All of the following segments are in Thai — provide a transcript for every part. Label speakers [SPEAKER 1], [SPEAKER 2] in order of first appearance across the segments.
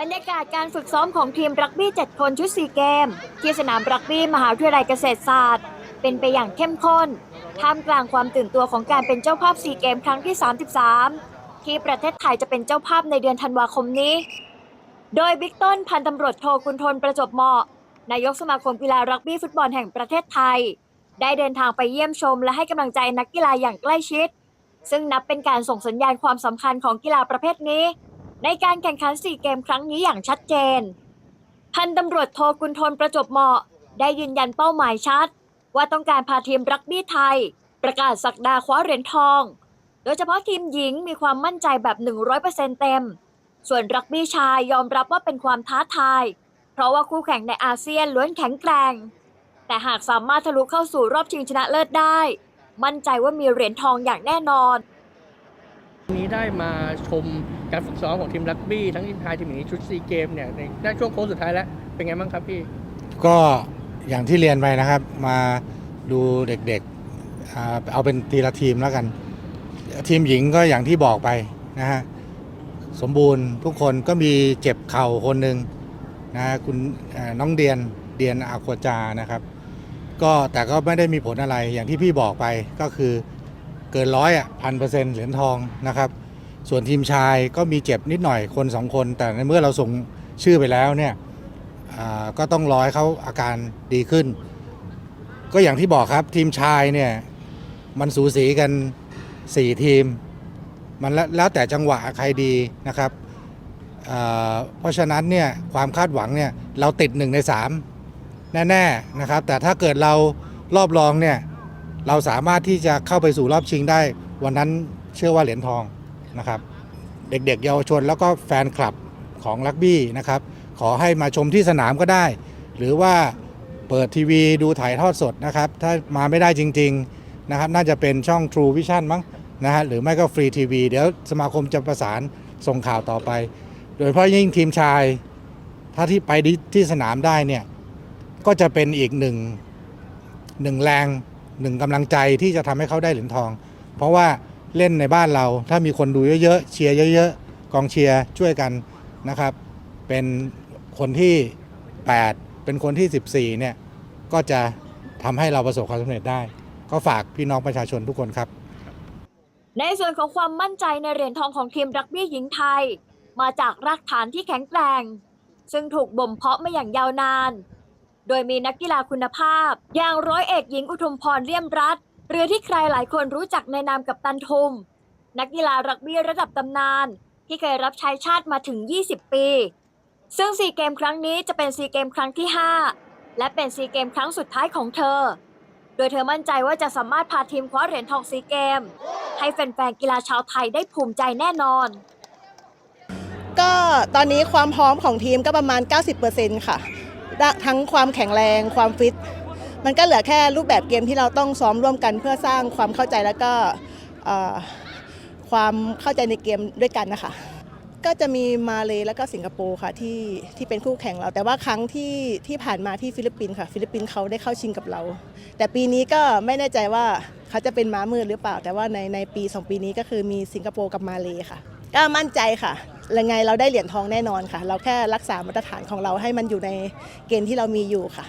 [SPEAKER 1] บรรยากาศการฝึกซ้อมของทีมรักบี้ 7 คนชุด 4 เกม ที่สนามรักบี้มหาวิทยาลัยเกษตรศาสตร์ เป็นไปอย่างเข้มข้น ท่ามกลางความตื่นตัวของการเป็นเจ้าภาพ 4 เกมครั้งที่ 33 ที่ประเทศไทยจะเป็นเจ้าภาพในเดือนธันวาคมนี้ โดยบิ๊กต้นพันตำรวจโทคุณทนประจบเหมาะ นายกสมาคมกีฬารักบี้ฟุตบอลแห่งประเทศไทย ได้เดินทางไปเยี่ยมชมและให้กำลังใจนักกีฬาอย่างใกล้ชิด ซึ่งนับเป็นการส่งสัญญาณความสำคัญของกีฬาประเภทนี้ ในการแข่งขัน4เกมครั้งนี้อย่างชัดเจน พันตำรวจโทกุลทนประจบเหมาะ ได้ยืนยันเป้าหมายชัด ว่าต้องการพาทีมรักบี้ไทย ประกาศสักดาคว้าเหรียญทอง โดยเฉพาะทีมหญิงมีความมั่นใจแบบ 100%เต็ม ส่วนรักบี้ชายยอมรับว่าเป็นความท้าทาย เพราะว่าคู่แข่งในอาเซียนล้วนแข็งแกร่ง แต่หากสามารถทะลุเข้าสู่รอบชิงชนะเลิศได้ มั่นใจว่ามีเหรียญทองอย่างแน่นอน
[SPEAKER 2] วันนี้ได้มาชมการฝึกซ้อมของทีมรักบี้ทั้งทีมไทยทีมหญิงชุดซีเกมเนี่ยในในช่วงโค้งสุดท้ายแล้ว เป็นไงบ้างครับพี่
[SPEAKER 3] ก็อย่างที่เรียนไปนะครับ มาดูเด็กๆอ่าเอาเป็นทีละทีมแล้วกัน ทีมหญิงก็อย่างที่บอกไปนะฮะสมบูรณ์ทุกคนก็มีเจ็บเข่าคนหนึ่งนะฮะคุณเอ่อน้องเดียนเดียนอาควาจานะครับ ก็แต่ก็ไม่ได้มีผลอะไรอย่างที่พี่บอกไปก็คือเกินร้อยอะพันเปอร์เซ็นต์เหรียญทองนะครับ ส่วนทีมชายก็มีเจ็บนิดหน่อยคนสองคน แต่ในเมื่อเราส่งชื่อไปแล้วเนี่ยก็ต้องรอให้เขาอาการดีขึ้น ก็อย่างที่บอกครับทีมชายเนี่ยมันสูสีกัน 4 ทีม มันแล้วแต่จังหวะใครดีนะครับ เพราะฉะนั้นเนี่ยความคาดหวังเนี่ยเราติด 1 ใน 3 แน่ๆนะครับ แต่ถ้าเกิดเรารอบรองเนี่ยเราสามารถที่จะเข้าไปสู่รอบชิงได้ วันนั้นเชื่อว่าเหรียญทองนะครับ เด็กๆ เยาวชนแล้วก็แฟนคลับของลักบี้นะครับ ขอให้มาชมที่สนามก็ได้ หรือว่าเปิดทีวีดูถ่ายทอดสดนะครับ ถ้ามาไม่ได้จริง ๆนะครับ น่าจะเป็นช่อง True Vision มั้งนะฮะหรือไม่ก็ฟรีทีวีเดี๋ยวสมาคมจะประสานส่งข่าวต่อไป โดยเฉพาะยิ่งทีมชาย ถ้าที่ไปที่สนามได้เนี่ย ก็จะเป็นอีกหนึ่งหนึ่งแรงหนึ่งกำลังใจที่จะทำให้เขาได้เหรียญทอง เพราะว่าเล่นในบ้านเราถ้ามีคนดูเยอะๆเชียร์เยอะๆกองเชียร์ช่วยกันนะครับ เป็นคนที่ 8 เป็นคนที่ 14เนี่ยก็จะทำให้เราประสบความสำเร็จได้ ก็ฝากพี่น้องประชาชนทุกคนครับ
[SPEAKER 1] ในส่วนของความมั่นใจในเหรียญทองของทีมรักบี้หญิงไทย มาจากรากฐานที่แข็งแกร่ง ซึ่งถูกบ่มเพาะมาอย่างยาวนาน โดยมีนักกีฬาคุณภาพ อย่างร้อยเอกหญิงอุทุมพรเลี่ยมรัตหรือที่ใครหลายคนรู้จักในนามกับตันทุม นักกีฬารักบี้ระดับตำนาน ที่เคยรับใช้ชาติมาถึง 20 ปี ซึ่งซีเกมครั้งนี้จะเป็นซีเกมครั้งที่ 5 และเป็นซีเกมครั้งสุดท้ายของเธอ โดยเธอมั่นใจว่าจะสามารถพาทีมคว้าเหรียญทองซีเกม ให้แฟนๆกีฬาชาวไทยได้ภูมิใจแน่นอน
[SPEAKER 4] ก็ตอนนี้ความพร้อมของทีมก็ประมาณ 90%ค่ะด้าน ทั้งความแข็งแรงความฟิต มันก็เหลือแค่รูปแบบเกมที่เราต้องซ้อมร่วมกันเพื่อสร้างความเข้าใจแล้วก็ความเข้าใจในเกมด้วยกันนะคะ ก็จะมีมาเลแล้วก็สิงคโปร์ค่ะที่ที่เป็นคู่แข่งเรา แต่ว่าครั้งที่ที่ผ่านมาที่ฟิลิปปินส์ค่ะฟิลิปปินส์เขาได้เข้าชิงกับเรา แต่ปีนี้ก็ไม่แน่ใจว่าเขาจะเป็นม้ามืดหรือเปล่า แต่ว่าในในปีสองปีนี้ก็คือมีสิงคโปร์กับมาเลค่ะ ก็มั่นใจค่ะยังไงเราได้เหรียญทองแน่นอนค่ะ เราแค่รักษามาตรฐานของเราให้มันอยู่ในเกณฑ์ที่เรามีอยู่ค่ะ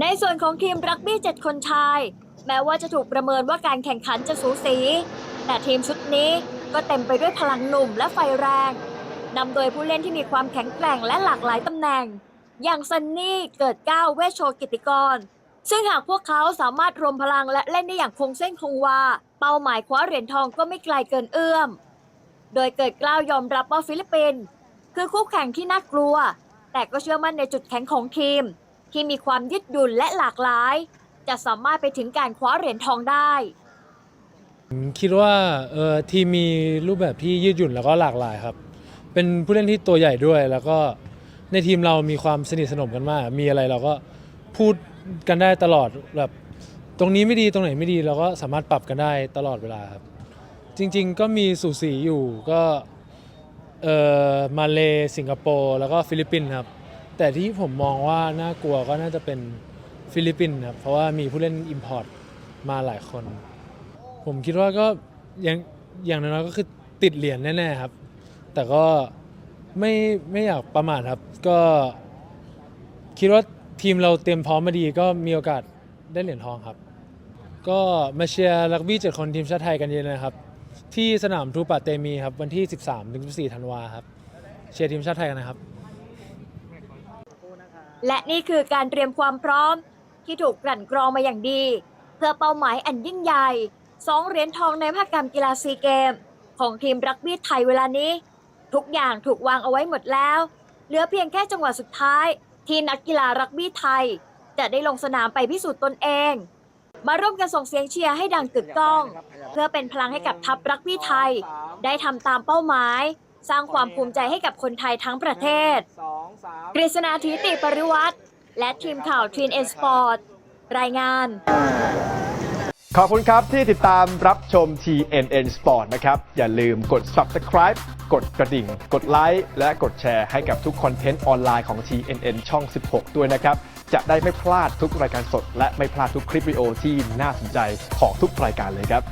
[SPEAKER 1] ในส่วนของทีมรักบี้ 7 คนชาย แม้ว่าจะถูกประเมินว่าการแข่งขันจะสูสี แต่ทีมชุดนี้ก็เต็มไปด้วยพลังหนุ่มและไฟแรงนำโดยผู้เล่นที่มีความแข็งแกร่งและหลากหลายตำแหน่ง อย่างซันนี่เกิดก้าวเวชโชกิติกร ซึ่งหากพวกเขาสามารถรวมพลังและเล่นได้อย่างคงเส้นคงวา เป้าหมายคว้าเหรียญทองก็ไม่ไกลเกินเอื้อม โดยเกิดกล้าวยอมรับว่าฟิลิปปินส์คือคู่แข่งที่น่ากลัว แต่ก็เชื่อมั่นในจุดแข็งของทีม ที่มีความยืดหยุ่นและหลากหลาย จะสามารถไปถึงการคว้าเหรียญทองได้
[SPEAKER 5] ผมคิดว่าเออทีมมีรูปแบบที่ยืดหยุ่นแล้วก็หลากหลายครับ เป็นผู้เล่นที่ตัวใหญ่ด้วย แล้วก็ในทีมเรามีความสนิทสนมกันมาก มีอะไรเราก็พูดกันได้ตลอดแบบตรงนี้ไม่ดีตรงไหนไม่ดีเราก็สามารถปรับกันได้ตลอดเวลาครับ จริง ๆ ก็มีสูสีอยู่ก็เออมาเลสิงคโปร์แล้วก็ฟิลิปปินส์ครับ แต่ที่ผมมองว่าน่ากลัวก็น่าจะเป็นฟิลิปปินส์ครับ เพราะว่ามีผู้เล่น Import มาหลายคน ผมคิดว่าก็อย่างอย่างน้อยๆก็คือติดเหรียญแน่ๆครับ แต่ก็ไม่ไม่อยากประมาทครับ ก็คิดว่าทีมเราเตรียมพร้อมมาดีก็มีโอกาสได้เหรียญทองครับ ก็มาเชียร์รักบี้เจ็ดคนทีมชาติไทยกันเย็นนะครับ ที่สนามทูปะเตมีครับ วันที่ 13ถึง14ธันวาครับ เชียร์ทีมชาติไทยกันนะครับ
[SPEAKER 1] และนี่คือการเตรียมความพร้อมที่ถูกกลั่นกรองมาอย่างดี เพื่อเป้าหมายอันยิ่งใหญ่สองเหรียญทองในมหกรรมกีฬาซีเกม ของทีมรักบี้ไทยเวลานี้ ทุกอย่างถูกวางเอาไว้หมดแล้ว เหลือเพียงแค่จังหวะสุดท้าย ที่นักกีฬารักบี้ไทย จะได้ลงสนามไปพิสูจน์ตนเอง มาร่วมกันส่งเสียงเชียร์ให้ดังกึกก้อง เพื่อเป็นพลังให้กับทัพรักบี้ไทย ได้ทำตามเป้าหมาย สร้างความภูมิใจให้กับคนไทยทั้งประเทศกฤษณาธิติปริวัติและทีมข่าวทีนเอ็นสปอร์ตรายงาน
[SPEAKER 6] ขอบคุณครับที่ติดตามรับชม TNN Sport นะครับ อย่าลืมกด subscribe กดกระดิ่ง กดไลค์และกดแชร์ให้กับทุกคอนเทนต์ออนไลน์ของ TNN ช่อง 16 ด้วยนะครับ จะได้ไม่พลาดทุกรายการสดและไม่พลาดทุกคลิปวิดีโอที่น่าสนใจของทุกรายการเลยครับ